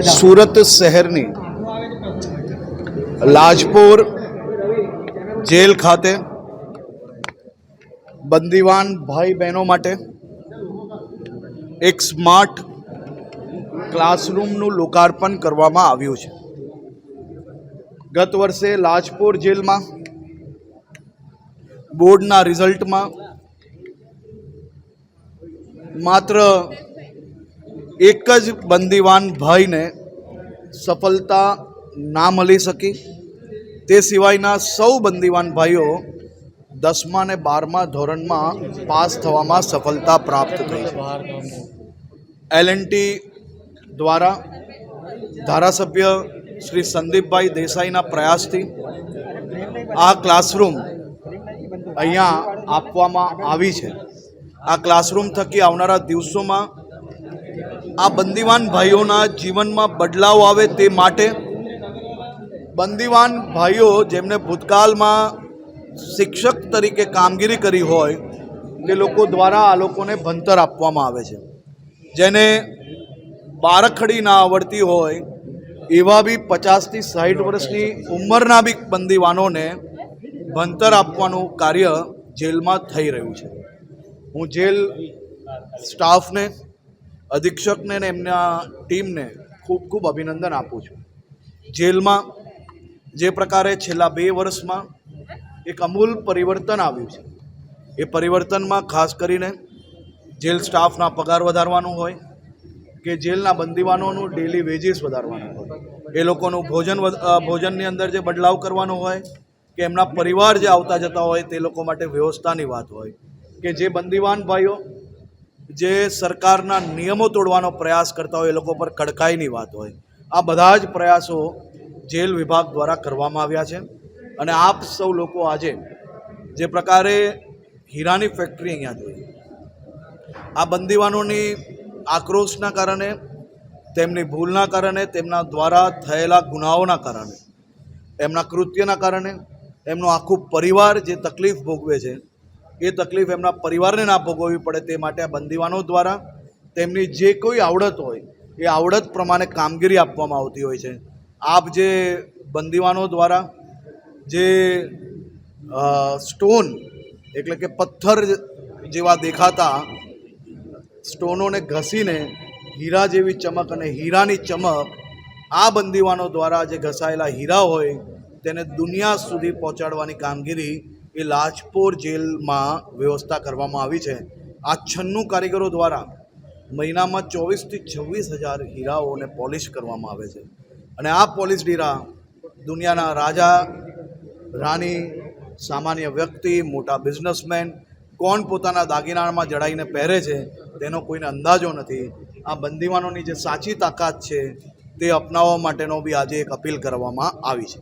સુરત શહેરની લાજપોર જેલ ખાતે બંદીવાન ભાઈ બહેનો માટે એક સ્માર્ટ ક્લાસરૂમનું લોકાર્પણ કરવામાં આવ્યું છે. ગત વર્ષે લાજપોર જેલમાં બોર્ડના રિઝલ્ટમાં માત્ર એક જ બંદીવાન ભાઈને સફળતા ના મળી શકી. તે સિવાયના સૌ બંદીવાન ભાઈઓ દસમા ને બારમા ધોરણમાં પાસ થવામાં સફળતા પ્રાપ્ત થઈ એલ ટી દ્વારા ધારાસભ્ય શ્રી સંદીપભાઈ દેસાઈના પ્રયાસથી આ ક્લાસરૂમ અહીંયા આપવામાં આવી છે. આ ક્લાસરૂમ થકી આવનારા દિવસોમાં આ બંદીવાન ભાઈઓના જીવનમાં બદલાવ આવે તે માટે બંદીવાન ભાઈઓ જેમને ભૂતકાળમાં શિક્ષક તરીકે કામગીરી કરી હોય, તે લોકો દ્વારા આ લોકોને ભણતર આપવામાં આવે છે. જેને બારખડી ના આવડતી હોય, એવા બી પચાસથી સાઠ વર્ષની ઉંમરના બી બંદીવાનોને ભણતર આપવાનું કાર્ય જેલમાં થઈ રહ્યું છે. હું જેલ સ્ટાફને અધિક્ષકને ને એમના ટીમને ખૂબ ખૂબ અભિનંદન આપું છું. જેલમાં જે પ્રકારે છેલ્લા બે વર્ષમાં એક અમૂલ પરિવર્તન આવ્યું છે. એ પરિવર્તનમાં ખાસ કરીને જેલ સ્ટાફના પગાર વધારવાનું હોય કે જેલના બંદીવાનોનું ડેલી વેજીસ વધારવાનું હોય. એ લોકોનું ભોજન ભોજનની અંદર જે બદલાવ કરવાનો હોય કે એમના પરિવાર જે આવતા જતા હોય તે લોકો માટે વ્યવસ્થાની વાત હોય કે જે બંદીવાન ભાઈઓ જે સરકારના નિયમો તોડવાનો પ્રયાસ કરતા હોય એ લોકો પર કડકાઈની વાત હોય. આ બધા જ પ્રયાસો જેલ વિભાગ દ્વારા કરવામાં આવ્યા છે અને આપ સૌ લોકો આજે જે પ્રકારે હીરાની ફેક્ટરી અહીંયા જોઈ. આ બંદીવાનોની આક્રોશના કારણે, તેમની ભૂલના કારણે, તેમના દ્વારા થયેલા ગુનાઓના કારણે, એમના કૃત્યના કારણે, એમનો આખું પરિવાર જે તકલીફ ભોગવે છે એ તકલીફ એમના પરિવારને ના ભોગવવી પડે તે માટે આ બંદીવાનો દ્વારા તેમની જે કોઈ આવડત હોય, એ આવડત પ્રમાણે કામગીરી આપવામાં આવતી હોય છે. આપ જે બંદીવાનો દ્વારા જે સ્ટોન એટલે કે પથ્થર જેવા દેખાતા સ્ટોનોને ઘસીને હીરા જેવી ચમક અને હીરાની ચમક આ બંદીવાનો દ્વારા જે ઘસાયેલા હીરા હોય, તેને દુનિયા સુધી પહોંચાડવાની કામગીરી એ લાજપોર જેલમાં વ્યવસ્થા કરવામાં આવી છે. આ છન્નું કારીગરો દ્વારા મહિનામાં ચોવીસથી છવ્વીસ હજાર હીરાઓને પોલિશ કરવામાં આવે છે. અને આ પોલિશ હીરા દુનિયાના રાજા, રાણી, સામાન્ય વ્યક્તિ, મોટા બિઝનેસમેન, કોણ પોતાના દાગીનામાં જડાઈને પહેરે છે તેનો કોઈને અંદાજો નથી. આ બંદીવાનોની જે સાચી તાકાત છે તે અપનાવવા માટેનો બી આજે એક અપીલ કરવામાં આવી છે.